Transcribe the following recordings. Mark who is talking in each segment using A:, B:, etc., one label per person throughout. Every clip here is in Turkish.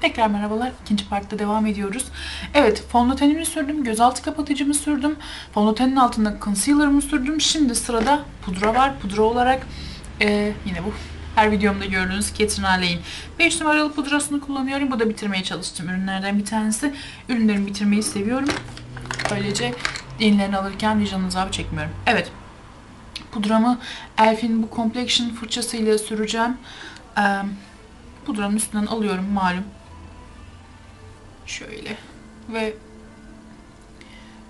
A: Tekrar merhabalar. İkinci partta devam ediyoruz. Evet, fondötenimi sürdüm, gözaltı kapatıcımı sürdüm. Fondötenin altında concealer'ımı sürdüm. Şimdi sırada pudra var. Pudra olarak eee, yine bu her videomda gördüğünüz Catherine Alley'in 5 numaralı pudrasını kullanıyorum. Bu da bitirmeye çalıştığım ürünlerden bir tanesi. Ürünlerimi bitirmeyi seviyorum. Böylece yenilerini alırken vicdan azabı çekmiyorum. Evet. Pudramı Elf'in bu Complexion fırçasıyla süreceğim. Eee, pudranın üstünden alıyorum malum. Şöyle. Ve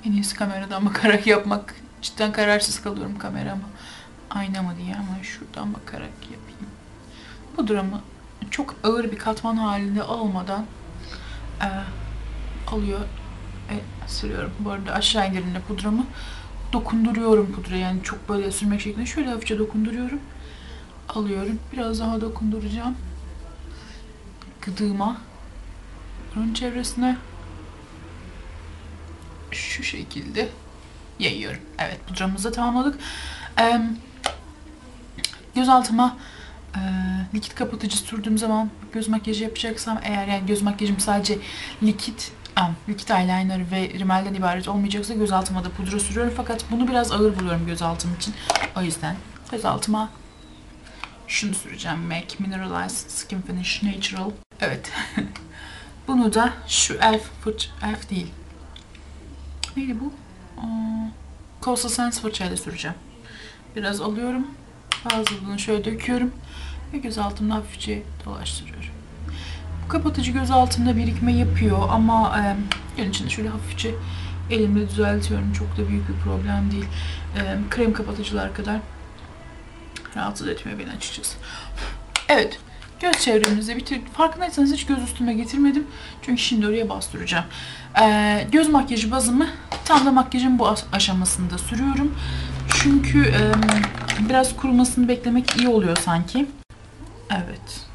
A: en iyisi kameradan bakarak yapmak. Cidden kararsız kalıyorum kamerama. Ayna mı diye ama şuradan bakarak yapayım. Pudramı çok ağır bir katman halinde almadan eee, alıyor e, sürüyorum. Bu arada aşağı indirimde pudramı dokunduruyorum pudra yani çok böyle sürmek şeklinde şöyle hafifçe dokunduruyorum. Alıyorum. Biraz daha dokunduracağım. Gıdığıma. Burun çevresine. Şu şekilde yayıyorum. Evet pudramızı tamamladık. Ee, gözaltıma e, likit kapatıcı sürdüğüm zaman göz makyajı yapacaksam eğer yani göz makyajım sadece likit likit eyeliner ve rimelden ibaret olmayacaksa gözaltıma da pudra sürüyorum. Fakat bunu biraz ağır buluyorum gözaltım için. O yüzden gözaltıma şunu süreceğim. MAC Mineralized Skin Finish Natural. Evet. Bunu da şu elf fırç elf değil. Neydi bu? Aa, Coastal Sands fırçayla süreceğim. Biraz alıyorum. Bazılarını şöyle döküyorum. Ve göz altımda hafifçe dolaştırıyorum. Bu kapatıcı göz altında birikme yapıyor ama e, gün içinde şöyle hafifçe elimle düzeltiyorum. Çok da büyük bir problem değil. E, krem kapatıcılar kadar rahatsız etmiyor beni açıkçası. Evet. Göz çevremizde bitirdik. Farkındaysanız hiç göz üstüme getirmedim. Çünkü şimdi oraya bastıracağım. Ee, göz makyajı bazımı tam da makyajın bu as- aşamasında sürüyorum. Çünkü e, biraz kurumasını beklemek iyi oluyor sanki. Evet.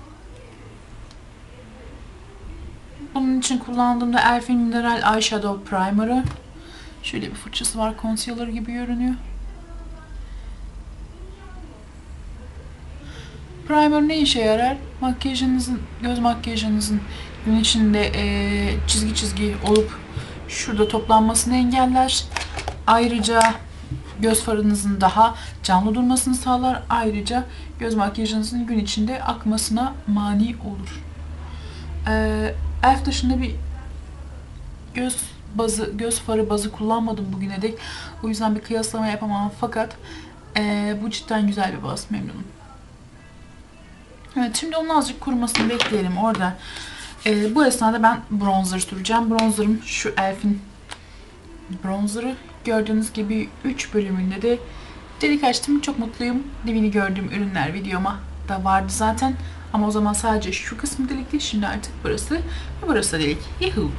A: Bunun için kullandığımda Elfin Mineral Eyeshadow Primer'ı. Şöyle bir fırçası var. Concealer gibi görünüyor. Primer ne işe yarar? Makyajınızın, göz makyajınızın gün içinde eee, çizgi çizgi olup şurada toplanmasını engeller. Ayrıca göz farınızın daha canlı durmasını sağlar. Ayrıca göz makyajınızın gün içinde akmasına mani olur. Eee elf dışında bir göz bazı, göz farı bazı kullanmadım bugüne dek. O yüzden bir kıyaslama yapamam. Fakat eee, bu cidden güzel bir baz. Memnunum. Evet şimdi onun azıcık kurumasını bekleyelim orada. Ee, bu esnada ben bronzer süreceğim. Bronzerım şu Elf'in bronzerı. Gördüğünüz gibi 3 bölümünde de delik açtım. Çok mutluyum. Dibini gördüğüm ürünler videoma da vardı zaten. Ama o zaman sadece şu kısmı delikti. Şimdi artık burası ve burası da delik. Yuhuu.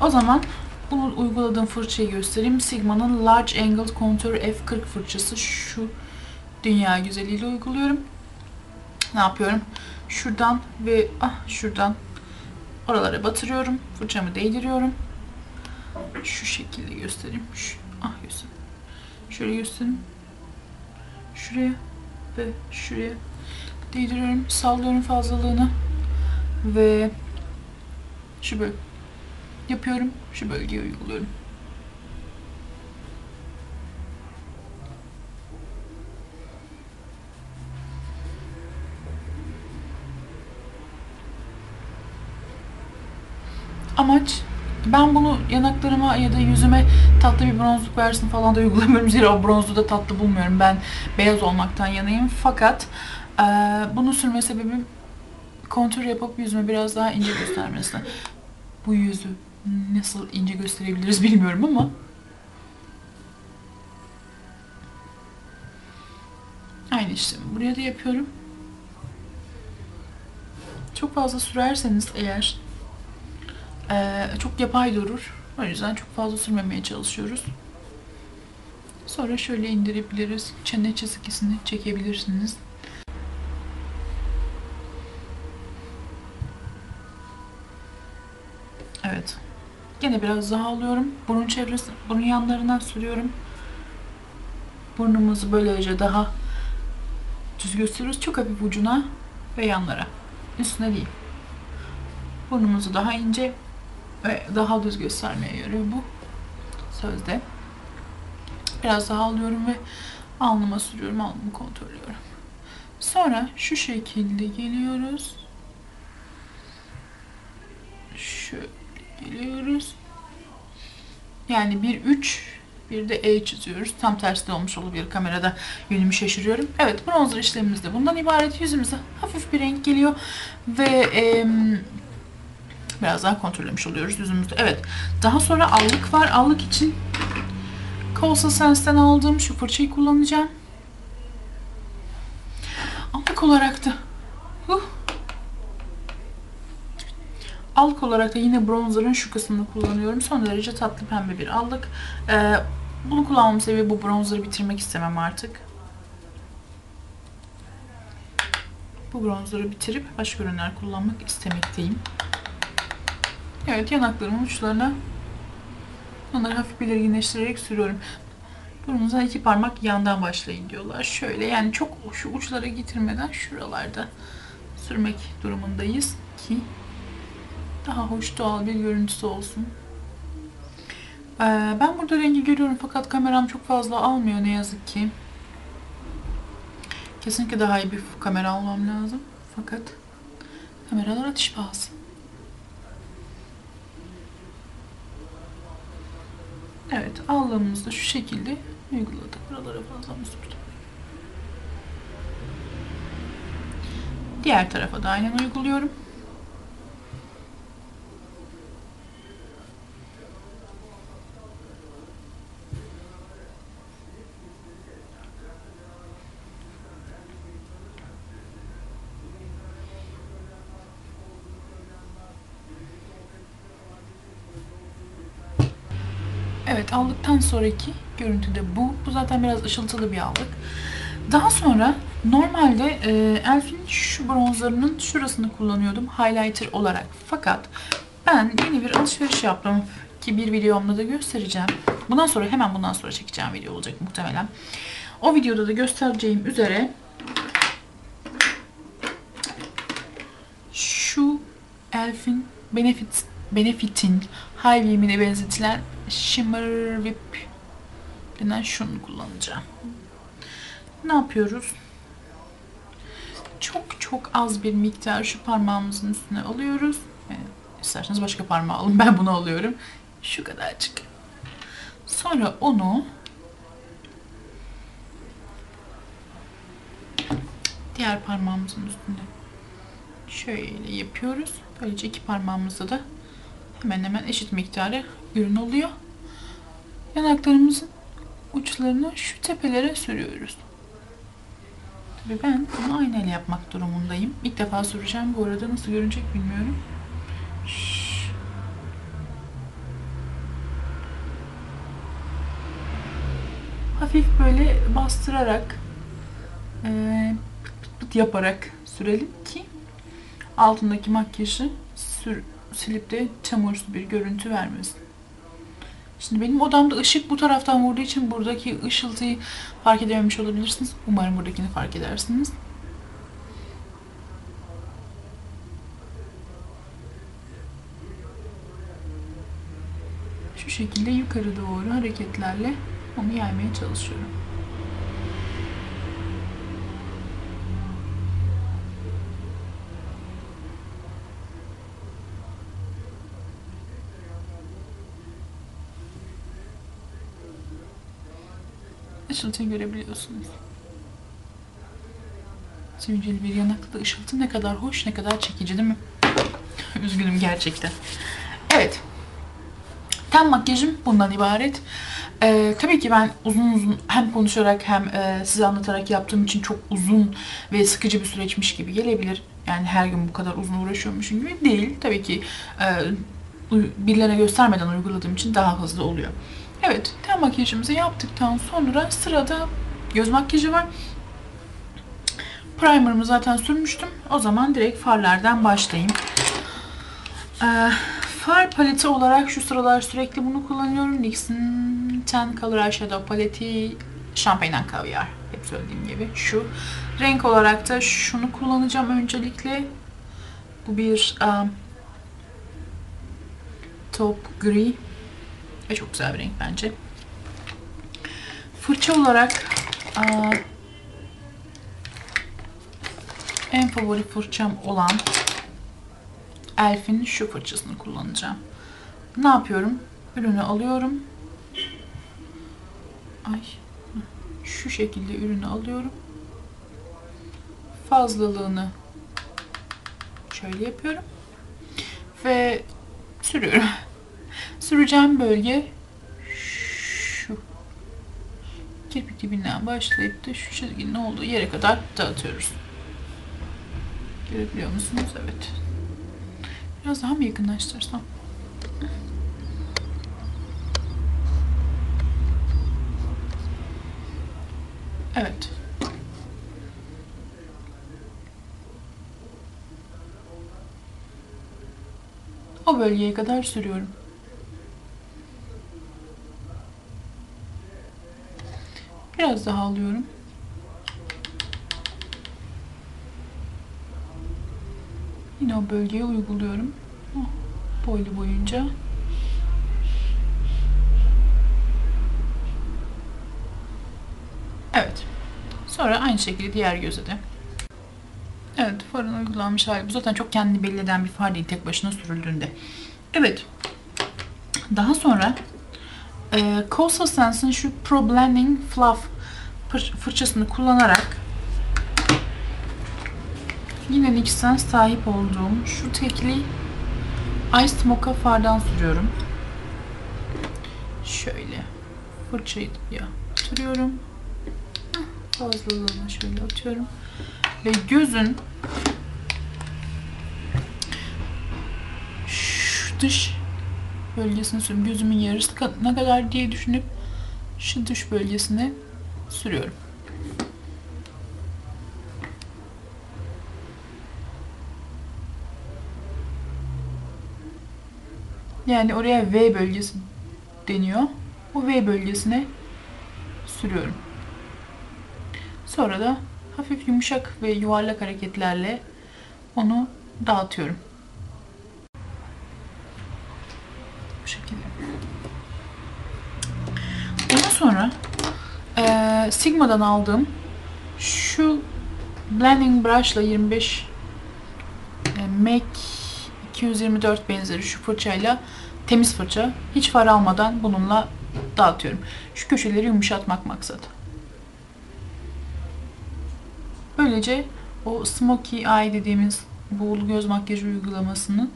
A: O zaman bunu uyguladığım fırçayı göstereyim. Sigma'nın Large Angled Contour F40 fırçası. Şu dünya güzeliyle uyguluyorum ne yapıyorum? Şuradan ve ah şuradan oralara batırıyorum. Fırçamı değdiriyorum. Şu şekilde göstereyim. Şu, ah göstereyim. Şöyle göstereyim. Şuraya ve şuraya değdiriyorum. Sallıyorum fazlalığını. Ve şu böyle yapıyorum. Şu bölgeye uyguluyorum. Amaç ben bunu yanaklarıma ya da yüzüme tatlı bir bronzluk versin falan da uygulamıyorum. Zira o bronzluğu da tatlı bulmuyorum. Ben beyaz olmaktan yanayım. Fakat e, bunu sürme sebebim kontür yapıp yüzüme biraz daha ince göstermesi. Bu yüzü nasıl ince gösterebiliriz bilmiyorum ama aynı işlemi buraya da yapıyorum. Çok fazla sürerseniz eğer ee, çok yapay durur. O yüzden çok fazla sürmemeye çalışıyoruz. Sonra şöyle indirebiliriz. Çene çizgisini çekebilirsiniz. Evet. Yine biraz daha alıyorum. Burun çevresi, burun yanlarından sürüyorum. Burnumuzu böylece daha düz gösteriyoruz. Çok hafif ucuna ve yanlara. Üstüne değil. burnumuzu daha ince ve daha düz göstermeye yarıyor bu sözde. Biraz daha alıyorum ve alnıma sürüyorum, alnımı kontrolüyorum. Sonra şu şekilde geliyoruz. Şöyle geliyoruz. Yani bir 3 bir de E çiziyoruz. Tam tersi de olmuş olabilir. Kamerada yönümü şaşırıyorum. Evet bronzer işlemimiz de bundan ibaret. Yüzümüze hafif bir renk geliyor. Ve em, biraz daha kontrollemiş oluyoruz yüzümüzde. Evet. Daha sonra allık var. Allık için Colsa Sense'den aldığım şu fırçayı kullanacağım. Allık olarak da huh. Allık olarak da yine bronzerın şu kısmını kullanıyorum. Son derece tatlı pembe bir allık. Ee, bunu kullanmamın sebebi bu bronzerı bitirmek istemem artık. Bu bronzerı bitirip başka ürünler kullanmak istemekteyim. Evet yanaklarımın uçlarına onları hafif belirginleştirerek sürüyorum. Burnunuza iki parmak yandan başlayın diyorlar. Şöyle yani çok şu uçlara getirmeden şuralarda sürmek durumundayız ki daha hoş doğal bir görüntüsü olsun. Ee, ben burada rengi görüyorum fakat kameram çok fazla almıyor ne yazık ki. Kesinlikle daha iyi bir kamera almam lazım. Fakat kameralar atış pahası. Evet, allığımızı da şu şekilde uyguladık. Buralara fazla mı sürdüm? Diğer tarafa da aynen uyguluyorum. Evet aldıktan sonraki görüntü de bu. Bu zaten biraz ışıltılı bir aldık. Daha sonra normalde e, Elf'in şu bronzerının şurasını kullanıyordum highlighter olarak. Fakat ben yeni bir alışveriş yaptım ki bir videomda da göstereceğim. Bundan sonra hemen bundan sonra çekeceğim video olacak muhtemelen. O videoda da göstereceğim üzere şu Elf'in Benefit Benefit'in High Beam'ine benzetilen Shimmer Whip denen şunu kullanacağım. Ne yapıyoruz? Çok çok az bir miktar şu parmağımızın üstüne alıyoruz. Yani isterseniz başka parmağı alın. Ben bunu alıyorum. Şu kadarcık. Sonra onu diğer parmağımızın üstünde şöyle yapıyoruz. Böylece iki parmağımızda da hemen hemen eşit miktarı ürün oluyor. Yanaklarımızın uçlarını şu tepelere sürüyoruz. Tabii ben bunu aynayla yapmak durumundayım. İlk defa süreceğim. Bu arada nasıl görünecek bilmiyorum. Hafif böyle bastırarak eee, pıt pıt yaparak sürelim ki altındaki makyajı sür, silip de çamursu bir görüntü vermesin. Şimdi benim odamda ışık bu taraftan vurduğu için buradaki ışıltıyı fark edememiş olabilirsiniz. Umarım buradakini fark edersiniz. Şu şekilde yukarı doğru hareketlerle onu yaymaya çalışıyorum. Işıltıyı görebiliyorsunuz. Sivilceli bir yanakta da ışıltı ne kadar hoş, ne kadar çekici değil mi? Üzgünüm gerçekten. Evet. Ten makyajım bundan ibaret. Ee, tabii ki ben uzun uzun hem konuşarak hem e, size anlatarak yaptığım için çok uzun ve sıkıcı bir süreçmiş gibi gelebilir. Yani her gün bu kadar uzun uğraşıyormuşum gibi değil. Tabii ki e, birilerine göstermeden uyguladığım için daha hızlı oluyor. Evet, ten makyajımızı yaptıktan sonra sırada göz makyajı var. Primer'ımı zaten sürmüştüm. O zaman direkt farlardan başlayayım. Ee, far paleti olarak şu sıralar sürekli bunu kullanıyorum. NYX'in Ten Color Eyeshadow paleti Champagne and Caviar. Hep söylediğim gibi şu. Renk olarak da şunu kullanacağım öncelikle. Bu bir um, top gri ve çok güzel bir renk bence. Fırça olarak aa, en favori fırçam olan Elf'in şu fırçasını kullanacağım. Ne yapıyorum? Ürünü alıyorum. Ay. Şu şekilde ürünü alıyorum. Fazlalığını şöyle yapıyorum. Ve sürüyorum. Süreceğim bölge şu. Kirpik dibinden başlayıp da şu çizginin olduğu yere kadar dağıtıyoruz. Görebiliyor musunuz? Evet. Biraz daha mı yakınlaştırsam? Evet. O bölgeye kadar sürüyorum. Biraz daha alıyorum. Yine o bölgeye uyguluyorum. Oh, Boylu boyunca. Evet. Sonra aynı şekilde diğer göze de. Evet, farın uygulanmış hali. Bu zaten çok kendini belli eden bir far değil tek başına sürüldüğünde. Evet. Daha sonra e, Coastal Sense'in şu Pro Blending Fluff fırçasını kullanarak yine NYX'ten sahip olduğum şu tekli Iced Mocha fardan sürüyorum. Şöyle fırçayı ya sürüyorum. Fazlalığını şöyle atıyorum. Ve gözün şu dış bölgesini sürüyorum. Gözümün yarısı ne kadar diye düşünüp şu dış bölgesine sürüyorum. Yani oraya V bölgesi deniyor. O V bölgesine sürüyorum. Sonra da hafif yumuşak ve yuvarlak hareketlerle onu dağıtıyorum. Bu şekilde. Ondan sonra Sigma'dan aldığım şu blending brush ile 25 e, MAC 224 benzeri şu fırçayla temiz fırça hiç far almadan bununla dağıtıyorum. Şu köşeleri yumuşatmak maksat. Böylece o smoky eye dediğimiz buğulu göz makyajı uygulamasını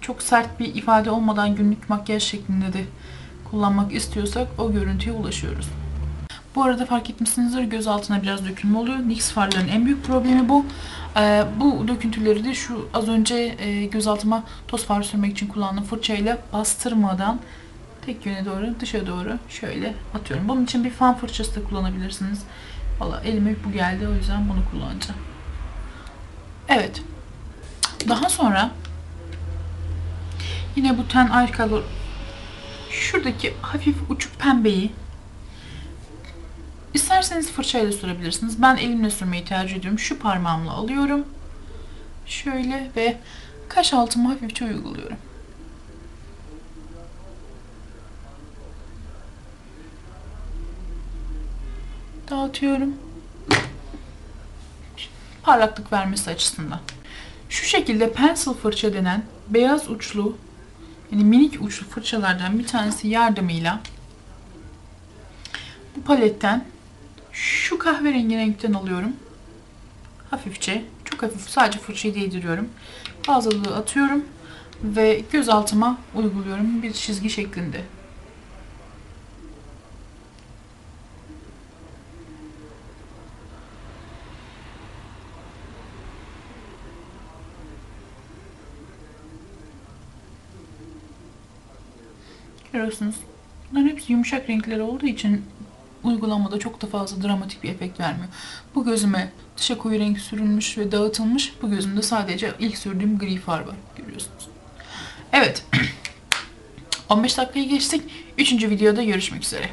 A: çok sert bir ifade olmadan günlük makyaj şeklinde de kullanmak istiyorsak o görüntüye ulaşıyoruz. Bu arada fark etmişsinizdir göz altına biraz dökülme oluyor. NYX farların en büyük problemi bu. Ee, bu döküntüleri de şu az önce e, göz altıma toz far sürmek için kullandığım fırçayla bastırmadan tek yöne doğru dışa doğru şöyle atıyorum. Bunun için bir fan fırçası da kullanabilirsiniz. Valla elime bu geldi o yüzden bunu kullanacağım. Evet. Daha sonra yine bu ten color şuradaki hafif uçuk pembeyi isterseniz fırçayla sürebilirsiniz. Ben elimle sürmeyi tercih ediyorum. Şu parmağımla alıyorum. Şöyle ve kaş altıma hafifçe uyguluyorum. Dağıtıyorum. Parlaklık vermesi açısından. Şu şekilde pencil fırça denen beyaz uçlu yani minik uçlu fırçalardan bir tanesi yardımıyla bu paletten şu kahverengi renkten alıyorum. Hafifçe, çok hafif sadece fırçayı değdiriyorum. Fazlalığı atıyorum ve göz altıma uyguluyorum bir çizgi şeklinde. Görüyorsunuz. Bunların hepsi yumuşak renkler olduğu için uygulamada çok da fazla dramatik bir efekt vermiyor. Bu gözüme dışa koyu renk sürülmüş ve dağıtılmış. Bu gözümde sadece ilk sürdüğüm gri far var. Görüyorsunuz. Evet. 15 dakikayı geçtik. Üçüncü videoda görüşmek üzere.